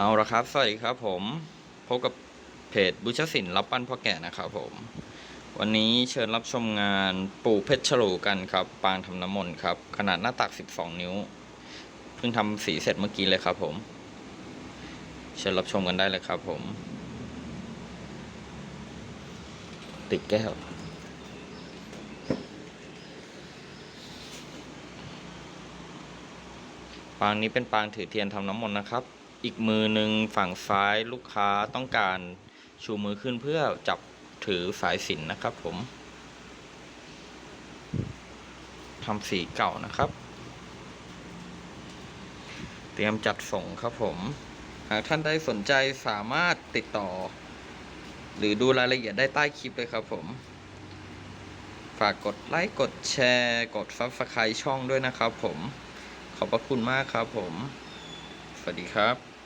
เอาละครับ สวัสดีครับผม พบกับเพจบุชศิลป์รับปั้นพ่อแก่นะครับผม วันนี้เชิญรับชมงานปู่เพชรฉลูกันครับ ปางทำน้ำมนต์ครับ ขนาดหน้าตัก 12 นิ้ว เพิ่งทำสีเสร็จเมื่อกี้เลยครับผม เชิญรับชมกันได้เลยครับผม ติดแก้วปางนี้เป็นปางถือเทียนทำน้ำมนต์นะครับ อีกมือหนึ่งฝั่งซ้ายลูกค้าต้องการชูมือขึ้นเพื่อจับถือสายสินนะครับผมทำสีเก่านะครับ เตรียมจัดส่งครับผม หากท่านใดสนใจสามารถติดต่อ หรือดูรายละเอียดได้ใต้คลิปเลยครับผม ฝากกดไลค์กดแชร์ กดซับสไครต์ช่องด้วยนะครับผม ขอบพระคุณมากครับผม วัสดีครับ